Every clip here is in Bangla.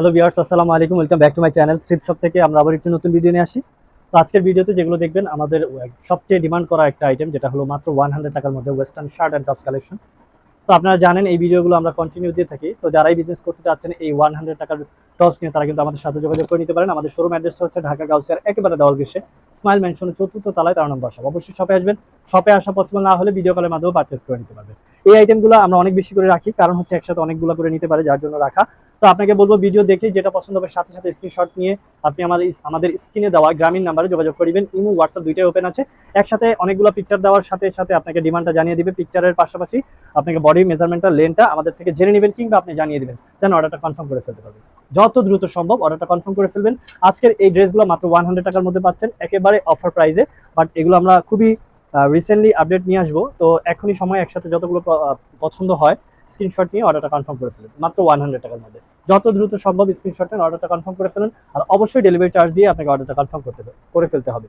হ্যালো ভিউয়ার্স, আসসালামু আলাইকুম। Welcome back to my channel thrift shop থেকে আমরা আবার একটি নতুন ভিডিও নিয়ে আসি। তো আজকের ভিডিওতে যেগুলো দেখবেন, আমাদের সবচেয়ে ডিমান্ড করা একটা আইটেম যেটা হলো মাত্র ওয়ান হান্ড্রেড টাকার মধ্যে western shirt and tops collection তো আপনারা জানেন, এই ভিডিওগুলো আমরা কন্টিনিউ দিয়ে থাকি। তো যারাই বিজনেস করতে চাচ্ছেন, এই ওয়ান হান্ড্রেড টাকার টপস নিয়ে, তারা কিন্তু আমাদের সাথে যোগাযোগ করে নিতে পারেন। আমাদের শোরুম অ্যাড্রেসটা হচ্ছে ঢাকা গাউসিয়ার, একেবারে দেওয়ার গ্রীষ্মে স্মাইল মেনশনের চতুর্থ তলায় তার নম্বর সব অবশ্যই শপে আসবেন। শপে আসা পসিবল না হলে ভিডিও কলের মাধ্যমে পারচেস করে নিতে পারবেন এই আইটেমগুলো আমরা অনেক বেশি করে রাখি, কারণ হচ্ছে একসাথে অনেকগুলো করে নিতে পারে, যার জন্য রাখা। তো আপনাকে বলব ভিডিও দেখে যেটা পছন্দ হবে সাথে সাথে স্ক্রিনশট নিয়ে আপনি আমাদের আমাদের স্ক্রিনে দেওয়া গ্রামীণ নাম্বারে যোগাযোগ করবেন। ইমো হোয়াটসঅ্যাপ দুইটাই ওপেন আছে। একসাথে অনেকগুলো পিকচার দেওয়ার সাথে সাথে আপনাকে ডিমান্ডটা জানিয়ে দিবে। পিকচারের পাশাপাশি আপনাকে বডি মেজারমেন্টটা লেনটা আমাদের থেকে জেনে নেবেন কিংবা আপনি জানিয়ে দিবেন। দেন অর্ডারটা কনফার্ম করে ফেলতে পারবেন। যত দ্রুত সম্ভব অর্ডারটা কনফার্ম করে ফেলবেন। আজকের এই ড্রেসগুলো মাত্র ওয়ান হান্ড্রেড টাকার মধ্যে পাচ্ছেন, একেবারে অফার প্রাইসে বাট এগুলো আমরা খুবই রিসেন্টলি আপডেট নিয়ে আসব। তো এখনই সময় একসাথে যতগুলো পছন্দ হয় স্ক্রিনশট নিয়ে অর্ডারটা কনফার্ম করে ফেলুন। মাত্র ওয়ান হান্ড্রেড টাকার মধ্যে। যত দ্রুত সম্ভব স্ক্রিনশট নিয়ে অর্ডারটা কনফার্ম করে ফেলুন। আর অবশ্যই ডেলিভারি চার্জ দিয়ে আপনাকে অর্ডারটা কনফার্ম করতে করে ফেলতে হবে।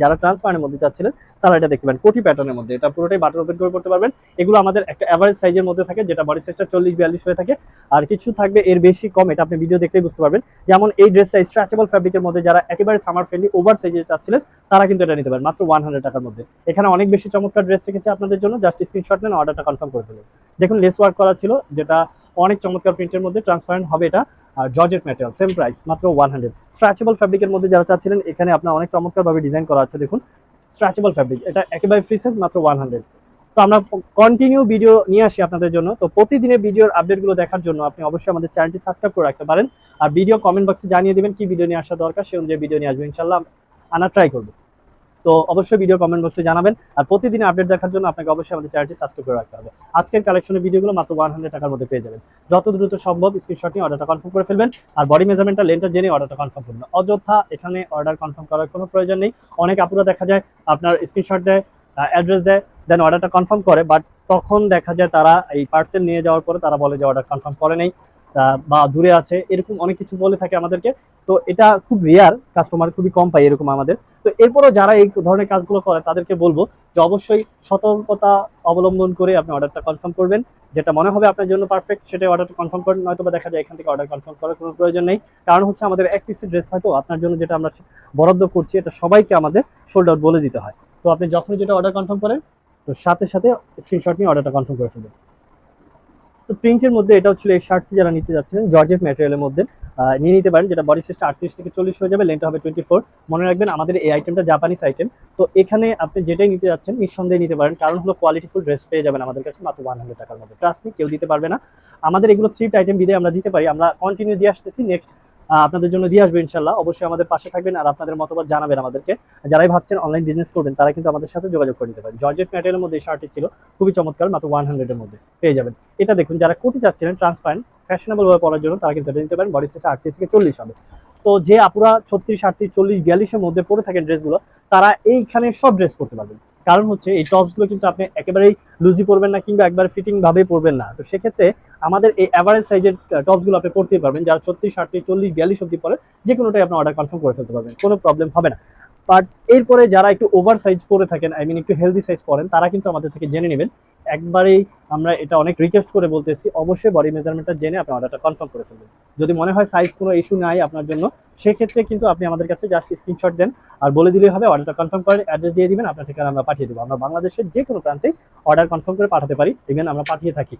যারা ট্রান্সপারেন্টের মধ্যে চাচ্ছিলেন তারা এটা দেখবেন কোটি প্যাটার্নের মধ্যে। এটা পুরোটাই বাটন ওপেন করে করতে পারবেন। এগুলো আমাদের একটা অ্যাভারেজ সাইজের মধ্যে থাকে, যেটা বডি সাইজটা চল্লিশ, বিয়াল্লিশ হয়ে থাকে। আর কিছু থাকবে, এর বেশি কম, এটা আপনি ভিডিও দেখলেই বুঝতে পারবেন। যেমন এই ড্রেসটা স্ট্রেচেবল ফ্যাব্রিকের মধ্যে যারা একেবারে সামার ফ্রেন্ডলি ওভার সাইজে চাচ্ছিলেন, তারা কিন্তু এটা নিতে পারেন, মাত্র ওয়ান হান্ড্রেড টাকার মধ্যে। এখানে অনেক বেশি চমৎকার ড্রেস রেখেছে আপনাদের জন্য জাস্ট স্ক্রিনশট নেন অর্ডারটা কনফার্ম করে ফেলুন। দেখুন লেস ওয়ার্ক করা ছিল, যেটা অনেক চমৎকার প্রিন্টের মধ্যে ট্রান্সপারেন্ট হবে এটা। আর জর্জেট ম্যাটেরিয়াল সেম প্রাইস মাত্র ওয়ান হান্ড্রেড স্ট্রেচেবল ফ্যাব্রিকের মধ্যে যারা চাচ্ছিলেন, এখানে আপনার অনেক চমৎকারভাবে ডিজাইন করা আছে, দেখুন। স্ট্রেচেবল ফ্যাব্রিক এটা একেবারে ফ্রি সাইজ মাত্র ওয়ান হান্ড্রেড তো আমরা কন্টিনিউ ভিডিও নিয়ে আসি আপনাদের জন্য। তো প্রতিদিনের ভিডিওর আপডেটগুলো দেখার জন্য আপনি অবশ্যই আমাদের চ্যানেলটি সাবস্ক্রাইব করে রাখতে পারেন। আর ভিডিও কমেন্ট বক্সে জানিয়ে দেবেন কি ভিডিও নিয়ে আসা দরকার, সে অনুযায়ী ভিডিও নিয়ে আসবেন ইনশাল্লাহ আনা ট্রাই করব। তো অবশ্যই ভিডিও কমেন্ট বক্সে জানাবেন। আর প্রতিদিন আপডেট দেখার জন্য আপনাকে অবশ্যই আমাদের চ্যানেলটি সাবস্ক্রাইব করে রাখতে হবে। আজকের কালেকশনের ভিডিওগুলো মাত্র ওয়ান হান্ড্রেড টাকার মধ্যে পেয়ে যাবেন। যত দ্রুত সম্ভব স্ক্রিনশট নিয়ে অর্ডারটা কনফার্ম করে ফেলবেন। আর বডি মেজারমেন্টটা লেনটা জেনে অর্ডারটা কনফার্ম করবেন অযথা এখানে অর্ডার কনফার্ম করার কোনো প্রয়োজন নেই। অনেক আপুরা দেখা যায় আপনার স্ক্রিনশট দেয় অ্যাড্রেস দেয় দেন অর্ডারটা কনফার্ম করে। বাট তখন দেখা যায় তারা এই পার্সেল নিয়ে যাওয়ার পরে তারা বলে যে অর্ডার কনফার্ম করে নেই। বা দূরে আছে, এরকম অনেক কিছু বলে থাকে আমাদেরকে। তো এটা খুব রেয়ার কাস্টমার খুবই কম পাই এরকম আমাদের। তো এরপরও যারা এই ধরনের কাজগুলো করে, তাদেরকে বলব যে অবশ্যই সতর্কতা অবলম্বন করে আপনি অর্ডারটা কনফার্ম করবেন। যেটা মনে হবে আপনার জন্য পারফেক্ট সেটাই অর্ডারটা কনফার্ম করেন নয়তো বা দেখা যায় এখান থেকে অর্ডার কনফার্ম করার কোনো প্রয়োজন নেই। কারণ হচ্ছে আমাদের এক পিসের ড্রেস হয়তো আপনার জন্য যেটা আমরা বরাদ্দ করছি, এটা সবাইকে আমাদের সোল্ড আউট বলে দিতে হয়। তো আপনি যখনই যেটা অর্ডার কনফার্ম করেন, তো সাথে সাথে স্ক্রিনশট নিয়ে অর্ডারটা কনফার্ম করে ফেলবেন। তো প্রিন্টের মধ্যে এটাও ছিল এই শার্টটি যারা নিতে যাচ্ছেন জর্জেট ম্যাটেরিয়ালের মধ্যে নিয়ে নিতে পারেন, যেটা বডি সাইজটা আটত্রিশ থেকে চল্লিশ হয়ে যাবে লেন্থ হবে টোয়েন্টি ফোর মনে রাখবেন আমাদের এই আইটেমটা জাপানিজ আইটেম তো এখানে আপনি যেটাই নিতে যাচ্ছেন, নিঃসন্দেহে নিতে পারেন। কারণ হলো কোয়ালিটি ফুল ড্রেস পেয়ে যাবেন আমাদের কাছে মাত্র ওয়ান হান্ড্রেড টাকার মধ্যে। ট্রাস্ট কেউ দিতে পারবে না। আমাদের এগুলো থ্রিট আইটেম বিদে আমরা দিতে পারি। আমরা কন্টিনিউ দিয়ে আসতেছি। নেক্সট আপনাদের জন্য দিয়ে আসব ইনশাল্লাহ। অবশ্যই আমাদের পাশে থাকবেন আর আপনাদের মতামত জানাবেন আমাদেরকে। যারাই ভাবছেন অনলাইন বিজনেস করবেন, তারা কিন্তু আমাদের সাথে যোগাযোগ করে নিতে পারেন। জর্জেট ম্যাটেরিয়ালের মধ্যে এই শার্টটি ছিল, খুবই চমৎকার, মাত্র ওয়ান হান্ড্রেডের মধ্যে। পেয়ে যাবেন। এটা দেখুন, যারা কোটি চাচ্ছিলেন ট্রান্সপারেন্ট ফ্যাশনেবল ভাবে পরার জন্য, তারা কিন্তু এটা নিতে পারেন। বডি সাইজটা আটত্রিশ থেকে চল্লিশ হবে। তো যে আপুরা ছত্রিশ, আটত্রিশ, চল্লিশ, বিয়াল্লিশের মধ্যে পরে থাকেন ড্রেসগুলো তারা এইখানে সব ড্রেস করতে পারবেন। কারণ হচ্ছে এই টপসগুলো কিন্তু আপনি একেবারেই লুজি পরবেন না কিংবা একবার ফিটিং ভাবে পরবেন না। তো সেক্ষেত্রে আমাদের এই অ্যাভারেজ সাইজের টপসগুলো আপনি পরতেই পারবেন। যারা ছত্রিশ, আটত্রিশ, চল্লিশ, বিয়াল্লিশ অব্দি পরে যে কোনোটাই আপনি অর্ডার কনফার্ম করে ফেলতে পারবেন। কোনো প্রবলেম হবে না। বাট এরপরে যারা একটু ওভার সাইজ পরে থাকেন আই মিন একটু হেলদি সাইজ পরেন, তারা কিন্তু আমাদের থেকে জেনে নেবেন একবারেই আমরা এটা অনেক রিকোয়েস্ট করে বলতেছি, অবশ্যই বডি মেজারমেন্টটা জেনে আপনি অর্ডারটা কনফার্ম করে ফেলবেন। যদি মনে হয় সাইজ কোনো ইস্যু নাই আপনার জন্য, সেক্ষেত্রে কিন্তু আপনি আমাদের কাছে জাস্ট স্ক্রিনশট দেন আর বলে দিলেই হবে অর্ডারটা কনফার্ম করে অ্যাড্রেস দিয়ে দিবেন, আপনার ঠিকানা আমরা পাঠিয়ে দেবো। আমরা বাংলাদেশের যে কোনো প্রান্তে অর্ডার কনফার্ম করে পাঠাতে পারি ইভেন আমরা পাঠিয়ে থাকি।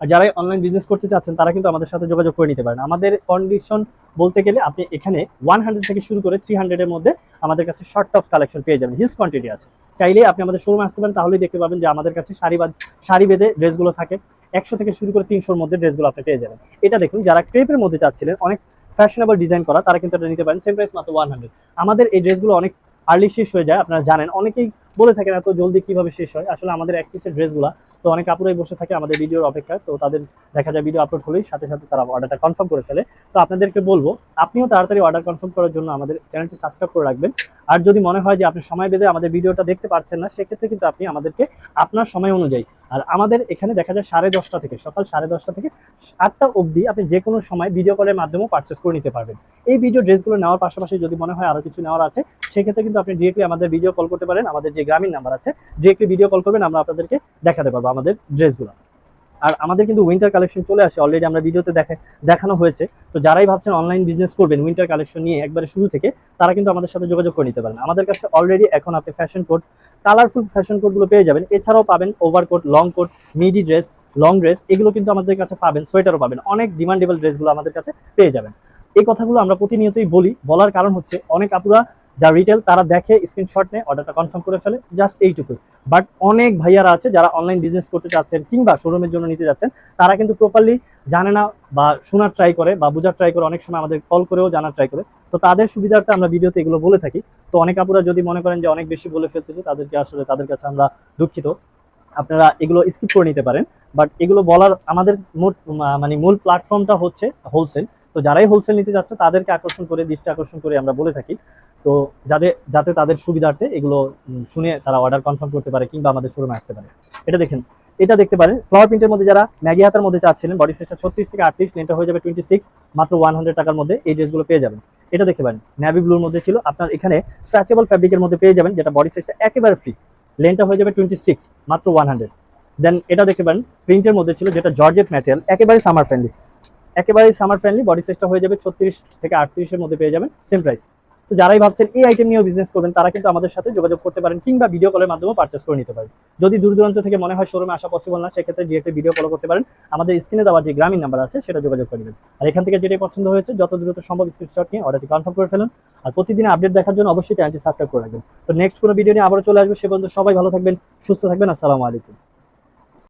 আর যারাই অনলাইন বিজনেস করতে চাচ্ছেন, তারা কিন্তু আমাদের সাথে যোগাযোগ করে নিতে পারেন। আমাদের কন্ডিশন বলতে গেলে আপনি এখানে ওয়ান হান্ড্রেড থেকে শুরু করে থ্রি হান্ড্রেডের মধ্যে আমাদের কাছে শর্ট টপ কালেকশন পেয়ে যাবেন। হিউজ কোয়ান্টিটি আছে। চাইলে আপনি আমাদের শোরুমে আসতে পারেন, তাহলেই দেখতে পাবেন যে আমাদের কাছে সারি বাদ সারি বেঁধে ড্রেসগুলো থাকে। একশো থেকে শুরু করে তিনশোর মধ্যে ড্রেসগুলো আপনি পেয়ে যাবেন। এটা দেখুন, যারা ক্রেপের মধ্যে চাচ্ছিলেন, অনেক ফ্যাশনেবল ডিজাইন করা, তারা কিন্তু এটা নিতে পারেন। সেম প্রাইস মাত্র ওয়ান হান্ড্রেড আমাদের এই ড্রেসগুলো অনেক আর্লি শেষ হয়ে যায়, আপনারা জানেন। অনেকেই বলে থাকেন, এত জলদি কীভাবে শেষ হয়? আসলে আমাদের এক পিসের ড্রেসগুলো তো অনেক আপুরাই বসে থাকে আমাদের ভিডিওর অপেক্ষায়, তো তাদের দেখা যায় ভিডিও আপলোড হলেই সাথে সাথে তারা অর্ডারটা কনফার্ম করে ফেলে। তো আপনাদেরকে বলব, আপনিও তাড়াতাড়ি অর্ডার কনফার্ম করার জন্য আমাদের চ্যানেলটি সাবস্ক্রাইব করে রাখবেন। আর যদি মনে হয় যে আপনি সময় বেঁধে আমাদের ভিডিওটা দেখতে পারছেন না, সেক্ষেত্রে কিন্তু আপনি আমাদেরকে আপনার সময় অনুযায়ী আর আমাদের এখানে দেখা যায় সাড়ে দশটা থেকে, সকাল সাড়ে দশটা থেকে আটটা অবধি আপনি যে কোনো সময় ভিডিও কলের মাধ্যমেও পারচেস করে নিতে পারবেন। এই ভিডিও ড্রেসগুলো নেওয়ার পাশাপাশি যদি মনে হয় আরও কিছু নেওয়ার আছে, সেক্ষেত্রে কিন্তু আপনি ডিরেক্টলি আমাদের ভিডিও কল করতে পারেন। আমাদের যে গ্রামীণ নাম্বার আছে ডিরেক্টলি ভিডিও কল করবেন, আমরা আপনাদেরকে দেখাতে পারব আমাদের ড্রেসগুলো আর আমাদের কিন্তু উইন্টার কালেকশন চলে আসে অলরেডি আমরা ভিডিওতে দেখে, দেখানো হয়েছে। তো যারাই ভাবছেন অনলাইন বিজনেস করবেন উইন্টার কালেকশন নিয়ে একবারে শুরু থেকে, তারা কিন্তু আমাদের সাথে যোগাযোগ করে নিতে পারেন। আমাদের কাছে অলরেডি এখন আপনি ফ্যাশন কোড কালারফুল ফ্যাশন কোডগুলো পেয়ে যাবেন। এছাড়াও পাবেন over overcoat long coat midi dress long dress এগুলো কিন্তু আমাদের কাছে পাবেন সোয়েটারও পাবেন। অনেক ডিমান্ডেবল ড্রেসগুলো আমাদের কাছে পেয়ে যাবেন। এই কথাগুলো আমরা প্রতিনিয়তই বলি। বলার কারণ হচ্ছে, অনেক আপুরা যা রিটেল তারা দেখে স্ক্রিনশট নেয় অর্ডারটা কনফার্ম করে ফেলে জাস্ট এইটুকু বাট অনেক ভাইয়ারা আছে যারা অনলাইন বিজনেস করতে চাচ্ছেন কিংবা শোরুমের জন্য নিতে যাচ্ছেন, তারা কিন্তু প্রপারলি জানে না বা শোনার ট্রাই করে বা বোঝার ট্রাই করে, অনেক সময় আমাদের কল করেও জানার ট্রাই করে। তো তাদের সুবিধার্থে আমরা ভিডিওতে এগুলো বলে থাকি। তো অনেক আপুরা যদি মনে করেন যে অনেক বেশি বলে ফেলতেছে, তাদেরকে আসলে, তাদের কাছে আমরা দুঃখিত। আপনারা এগুলো স্কিপ করে নিতে পারেন। বাট এগুলো বলার আমাদের মানে মূল প্ল্যাটফর্মটা হচ্ছে হোলসেল তো যারাই হোলসেল নিতে যাচ্ছে, তাদেরকে আকর্ষণ করে, দৃষ্টি আকর্ষণ করে আমরা বলে থাকি। তো যাদের যাতে তাদের সুবিধার্থে এগুলো শুনে তারা অর্ডার কনফার্ম করতে পারে কিংবা আমাদের শোরুমে আসতে পারে। এটা দেখেন, এটা দেখতে পারেন ফ্লাওয়ার প্রিন্টের মধ্যে যারা ম্যাগি হাতার মধ্যে চাচ্ছিলেন বডি সাইজটা ছত্রিশ থেকে আটত্রিশ লেনটা হয়ে যাবে টোয়েন্টি সিক্স মাত্র ওয়ান হান্ড্রেড টাকার মধ্যে এই ড্রেসগুলো পেয়ে যাবেন। এটা দেখতে পারেন ন্যাভি ব্লুর মধ্যে ছিল, আপনার এখানে স্ট্রেচেবল ফ্যাব্রিকের মধ্যে পেয়ে যাবেন, যেটা বডি সাইজটা একেবারে ফ্রি লেনটা হয়ে যাবে টোয়েন্টি সিক্স মাত্র ওয়ান হান্ড্রেড দেন এটা দেখতে পারেন প্রিন্টের মধ্যে ছিল, যেটা জর্জেট ম্যাটেরিয়াল একেবারে সামার ফ্রেন্ডলি একেবারে সামার ফ্রেন্ডলি বডি সাইজটা হয়ে যাবে ছত্রিশ থেকে আটত্রিশের মধ্যে পেয়ে যাবেন সেম প্রাইস তো যারাই ভাবছেন এই আইটেম নিয়েও বিজনেস করবেন, তারা কিন্তু আমাদের সাথে যোগাযোগ করতে পারেন কিংবা ভিডিও কলের মাধ্যমে পারচেস করে নিতে পারেন। যদি দূর দূরান্ত থেকে মনে হয় শোরুমে আসা পসিবল না, সেক্ষেত্রে ডিরেক্টলি ভিডিও কল করতে পারেন। আমাদের স্ক্রিনে দেওয়া যে গ্রামীণ নাম্বার আছে, সেটা যোগাযোগ করে নেবেন। আর এখান থেকে যেটাই পছন্দ হয়েছে, যত দ্রুত সম্ভব স্ক্রিনশট নিয়ে অর্ডারটি কনফার্ম করে ফেলুন। আর প্রতিদিন আপডেট দেখার জন্য অবশ্যই চ্যানেলটি সাবস্ক্রাইব করে রাখবেন। তো নেক্সট কোনো ভিডিও নিয়ে আবারও চলে আসবে। সে পর্যন্ত সবাই ভালো থাকবেন, সুস্থ থাকবেন। আসসালামু আলাইকুম।